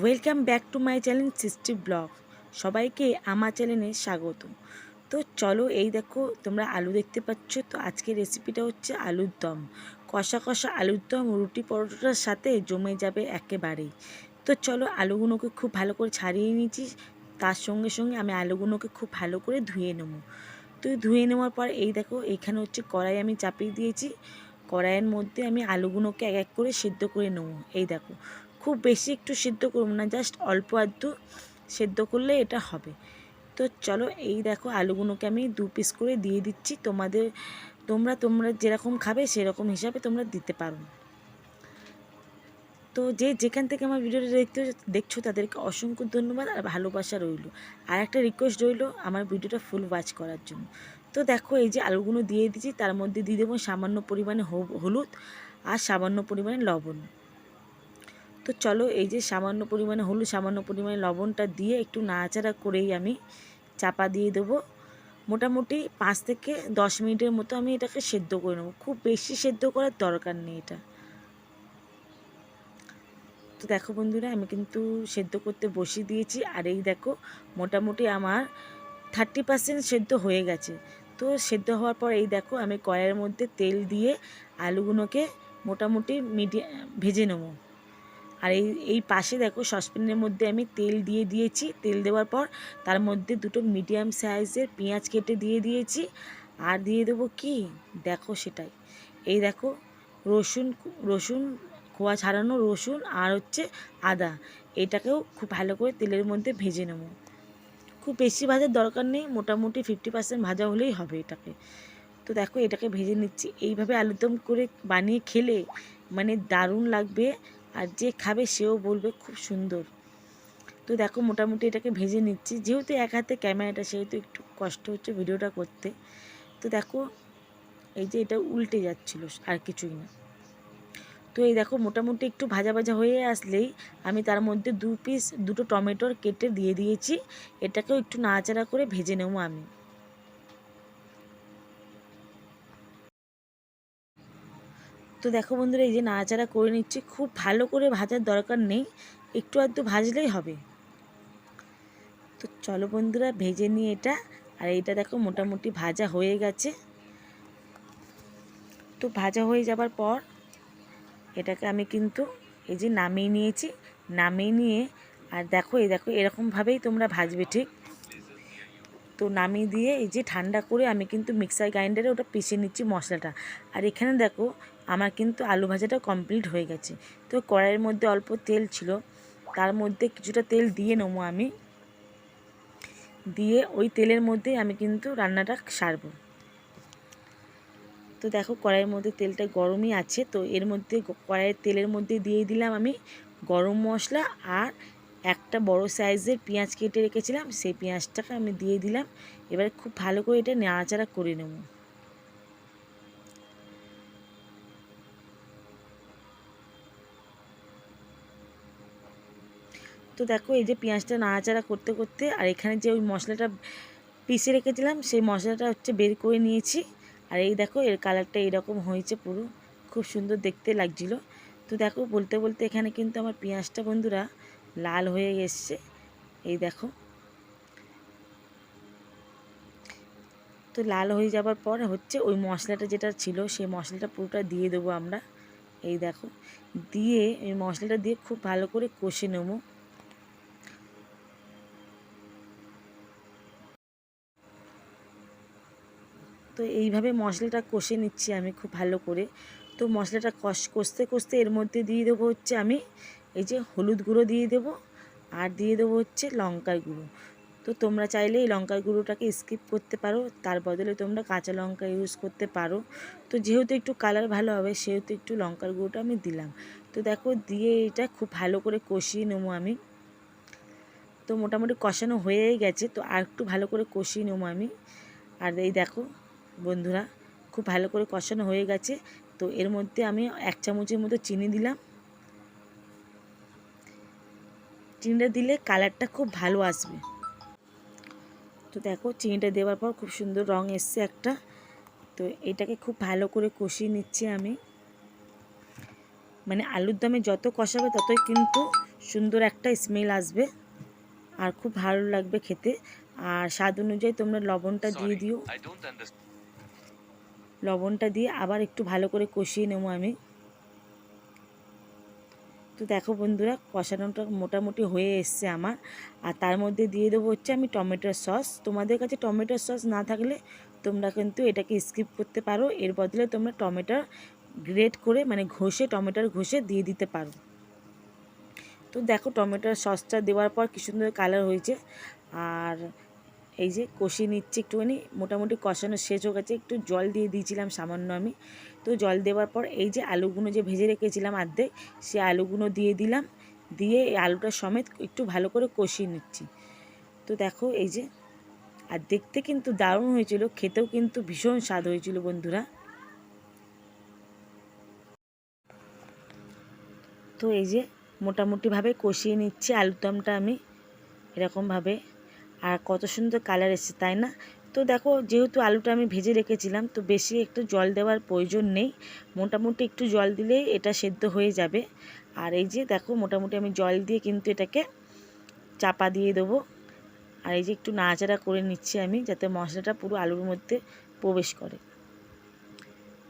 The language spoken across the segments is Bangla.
Welcome back to my channel সিস্টি blog. সবাইকে আমার চ্যানেলে স্বাগত। তো চলো এই দেখো, তোমরা আলু দেখতে পাচ্ছ। তো আজকের রেসিপিটা হচ্ছে আলুর দম। কষা কষা আলুর দম, রুটি পরোটার সাথে জমে যাবে একেবারেই। তো চলো আলুগুলোকে খুব ভালো করে ছাড়িয়ে নিয়েছি। তার সঙ্গে সঙ্গে আমি আলুগুলোকে খুব ভালো করে ধুয়ে নেব। তো ধুয়ে নেওয়ার পর এই দেখো, এইখানে হচ্ছে কড়াই আমি চাপিয়ে দিয়েছি। কড়াইয়ের মধ্যে আমি আলুগুলোকে এক এক করে সেদ্ধ করে নেব। এই দেখো খুব বেশি একটু সেদ্ধ করব না জাস্ট অল্প আধটু সেদ্ধ করলে এটা হবে। তো চলো এই দেখো আলুগুলোকে আমি দু পিস করে দিয়ে দিচ্ছি, তোমাদের তোমরা তোমরা যেরকম খাবে সেরকম হিসাবে তোমরা দিতে পারো। তো যে যেখান থেকে আমার ভিডিওটা দেখতে দেখছ তাদেরকে অসংখ্য ধন্যবাদ আর ভালোবাসা রইল। আর একটা রিকোয়েস্ট রইল আমার ভিডিওটা ফুল ওয়াচ করার জন্য। তো দেখো এই যে আলুগুলো দিয়ে দিচ্ছি তার মধ্যে দিয়ে দেবো সামান্য পরিমাণে হলুদ আর সামান্য পরিমাণে লবণ। তো চলো এই যে সামান্য পরিমাণে হলুদ, সামান্য পরিমাণে লবণটা দিয়ে একটু নাড়াচাড়া করেই আমি চাপা দিয়ে দেবো। মোটামুটি পাঁচ থেকে দশ মিনিটের মতো আমি এটাকে সেদ্ধ করে নেব। খুব বেশি সেদ্ধ করার দরকার নেই এটা। তো দেখো বন্ধুরা, আমি কিন্তু সেদ্ধ করতে বসিয়ে দিয়েছি। আর এই দেখো, মোটামুটি আমার থার্টি পার্সেন্ট সেদ্ধ হয়ে গেছে। তো সেদ্ধ হওয়ার পর এই দেখো, আমি কড়াইয়ের মধ্যে তেল দিয়ে আলুগুলোকে মোটামুটি মিডিয়াম, ভেজে নেব। আর এই এই পাশে দেখো সসপ্যানের মধ্যে আমি তেল দিয়ে দিয়েছি। তেল দেওয়ার পর তার মধ্যে দুটো মিডিয়াম সাইজের পেঁয়াজ কেটে দিয়ে দিয়েছি। আর দিয়ে দেবো কি? দেখো সেটাই। এই দেখো রসুন রসুন খোয়া ছাড়ানো রসুন আর হচ্ছে আদা। এটাকেও খুব ভালো করে তেলের মধ্যে ভেজে নেব। খুব বেশি ভাজার দরকার নেই, মোটামুটি ফিফটি পার্সেন্ট ভাজা হলেই হবে এটাকে। তো দেখো এটাকে ভেজে নিচ্ছি। এইভাবে আলুদম করে বানিয়ে খেলে মানে দারুণ লাগবে। আর যে খাবে সেও বলবে খুব সুন্দর। তো দেখো মোটামুটি এটাকে ভেজে নিচ্ছি। যেহেতু এক হাতে ক্যামেরাটা, সেহেতু একটু কষ্ট হচ্ছে ভিডিওটা করতে। তো দেখো, এই যে এটা উল্টে যাচ্ছিল আর কিছুই না। তো এই দেখো মোটামুটি একটু ভাজা ভাজা হয়ে আসলেই আমি তার মধ্যে দু পিস দুটো টমেটোর কেটে দিয়ে দিয়েছি। এটাকেও একটু নাড়াচাড়া করে ভেজে নেব আমি। তো দেখো বন্ধুরা, এই যে নাড়াচাড়া করে নিচ্ছি। খুব ভালো করে ভাজার দরকার নেই, একটু আধটু ভাজলেই হবে। তো চলো বন্ধুরা, ভেজে নিয়ে এটা। আর এইটা দেখো মোটামুটি ভাজা হয়ে গেছে। তো ভাজা হয়ে যাবার পর এটাকে আমি কিন্তু এই যে নামিয়ে নিয়েছি। নামিয়ে নিয়ে, আর দেখো, এই দেখো, এরকমভাবেই তোমরা ভাজবে, ঠিক? তো নামিয়ে দিয়ে এই যে ঠান্ডা করে আমি কিন্তু মিক্সার গ্রাইন্ডারে ওটা পিষে নিচ্ছি মশলাটা। আর এখানে দেখো আমার কিন্তু আলু ভাজাটা কমপ্লিট হয়ে গেছে। তো কড়াইয়ের মধ্যে অল্প তেল ছিল, তার মধ্যে কিছুটা তেল দিয়ে নেব আমি। দিয়ে ওই তেলের মধ্যে আমি কিন্তু রান্নাটা সারবো। তো দেখো কড়াইয়ের মধ্যে তেলটা গরমই আছে, তো এর মধ্যে কড়াইয়ের তেলের মধ্যে দিয়ে দিলাম আমি গরম মশলা আর একটা বড় সাইজের পেঁয়াজ কেটে রেখেছিলাম, সেই পেঁয়াজটাকে আমি দিয়ে দিলাম। এবারে খুব ভালো করে এটা নাড়াচাড়া করে নেব। তো দেখো, এই যে পেঁয়াজটা নাড়াচাড়া করতে করতে আর এখানে যে ওই মশলাটা পিষে রেখেছিলাম, সেই মশলাটা হচ্ছে বের করে নিয়েছি। আর এই দেখো, এর কালারটা এরকম হয়েছে পুরো। খুব সুন্দর দেখতে লাগছিল। তো দেখো, বলতে বলতে এখানে কিন্তু আমার পেঁয়াজটা বন্ধুরা লাল হয়ে এসছে। এই দেখো। তো লাল হয়ে যাবার পর হচ্ছে ওই মশলাটা যেটা ছিল, সেই মশলাটা পুরোটা দিয়ে দেবো আমরা। এই দেখো, দিয়ে এই মশলাটা দিয়ে খুব ভালো করে কষে নেব। তো এইভাবে মশলাটা কষে নিচ্ছি আমি খুব ভালো করে। তো মশলাটা কষ, কষতে কষতে এর মধ্যে দিয়ে দেবো হচ্ছে আমি এই যে হলুদ গুঁড়ো দিয়ে দেবো আর দিয়ে দেবো হচ্ছে লঙ্কার গুঁড়ো। তো তোমরা চাইলে এই লঙ্কার গুঁড়োটাকে স্কিপ করতে পারো, তার বদলে তোমরা কাঁচা লঙ্কা ইউজ করতে পারো। তো যেহেতু একটু কালার ভালো হবে, সেহেতু একটু লঙ্কার গুঁড়োটা আমি দিলাম। তো দেখো দিয়ে এটা খুব ভালো করে কষিয়ে নেব আমি। তো মোটামুটি কষানো হয়েই গেছে, তো আর একটু ভালো করে কষিয়ে নেব আমি। আর এই দেখো বন্ধুরা খুব ভালো করে কষানো হয়ে গেছে। তো এর মধ্যে আমি এক চামচের মতো চিনি দিলাম। চিনিটা দিলে কালারটা খুব ভালো আসবে। তো দেখো চিনিটা দেওয়ার পর খুব সুন্দর রং এসছে একটা। তো এটাকে খুব ভালো করে কষিয়ে নিচ্ছি আমি। মানে আলুর দমে যত কষাবে ততই কিন্তু সুন্দর একটা স্মেল আসবে। আর খুব ভালো লাগবে খেতে। আর স্বাদ অনুযায়ী তোমরা লবণটা দিয়ে দিও. লবণটা দিয়ে আবার একটু ভালো করে কষিয়ে নেব আমি। তো দেখো বন্ধুরা, কষানোটা মোটামুটি হয়ে এসছে আমার। আর তার মধ্যে দিয়ে দেবো হচ্ছে আমি টমেটোর সস। তোমাদের কাছে টমেটোর সস না থাকলে তোমরা কিন্তু এটাকে স্কিপ করতে পারো। এর বদলে তোমরা টমেটোর গ্রেট করে মানে ঘষে, টমেটোর ঘষে দিয়ে দিতে পারো। তো দেখো টমেটোর সসটা দেওয়ার পর কি সুন্দর কালার হয়েছে। আর এই যে কষিয়ে নিচ্ছি একটুখানি, মোটামুটি কষানো শেষ হয়ে গেছে, একটু জল দিয়ে দিয়েছিলাম সামান্য আমি। তো জল দেওয়ার পর এই যে আলুগুলো যে ভেজে রেখেছিলাম আর্ধেক, সে আলুগুলো দিয়ে দিলাম, দিয়ে এই আলুটা সমেত একটু ভালো করে কষিয়ে নিচ্ছি। তো দেখো এই যে, আর দেখতে কিন্তু দারুণ হয়েছিল, খেতেও কিন্তু ভীষণ স্বাদ হয়েছিল বন্ধুরা। তো এই যে মোটামুটিভাবে কষিয়ে নিচ্ছি আলুর দমটা আমি, এরকমভাবে। আর কত সুন্দর কালার এসেছে, তাই না? তো দেখো, যেহেতু আলুটা আমি ভেজে রেখেছিলাম, তো বেশি একটু জল দেওয়ার প্রয়োজন নেই। মোটামুটি একটু জল দিলেই এটা সেদ্ধ হয়ে যাবে। আর এই যে দেখো, মোটামুটি আমি জল দিয়ে কিন্তু এটাকে চাপা দিয়ে দেবো। আর এই যে একটু নাড়াচাড়া করে নিচ্ছি আমি, যাতে মশলাটা পুরো আলুর মধ্যে প্রবেশ করে।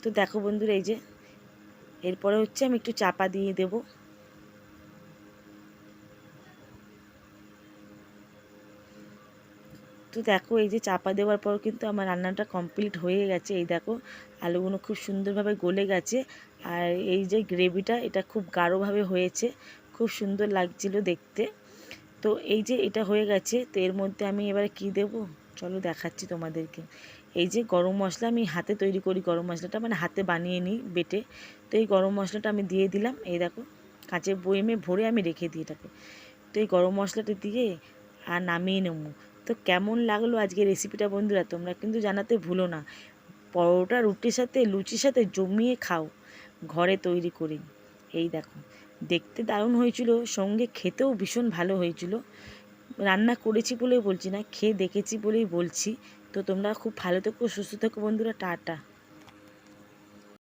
তো দেখো বন্ধুরা, এই যে এরপরে হচ্ছে আমি একটু চাপা দিয়ে দেবো। তো দেখো, এই যে চাপা দেওয়ার পর কিন্তু আমার রান্নাটা কমপ্লিট হয়ে গেছে। এই দেখো, আলুগুলো খুব সুন্দরভাবে গলে গেছে। আর এই যে গ্রেভিটা এটা খুব গাঢ়ভাবে হয়েছে। খুব সুন্দর লাগছিল দেখতে। তো এই যে এটা হয়ে গেছে, তো এর মধ্যে আমি এবারে কি দেব? চলো দেখাচ্ছি তোমাদেরকে। এই যে গরম মশলা, আমি হাতে তৈরি করি গরম মশলাটা মানে হাতে বানিয়ে নিই বেটে। তো এই গরম মশলাটা আমি দিয়ে দিলাম। এই দেখো, কাঁচের বয়েমে ভরে আমি রেখে দিই এটাকে। তো এই গরম মশলাটা দিয়ে আর নামিয়ে নেব। তো কেমন লাগল আজকে রেসিপিটা বন্ধুরা? তোমরা কিন্তু জানাতে ভুলো না। পরোটা, রুটির সাথে, লুচির সাথে জমিয়ে খাও। ঘরে তৈরি করে। এই দেখো, দেখতে দারুণ হয়েছিল, সঙ্গে খেতেও ভীষণ ভালো হয়েছিল। রান্না করেছি বলেই বলছি না, খেয়ে দেখেছি বলেই বলছি। তো তোমরা খুব ভালো থেকো, সুস্থ থেকো বন্ধুরা, টাটা।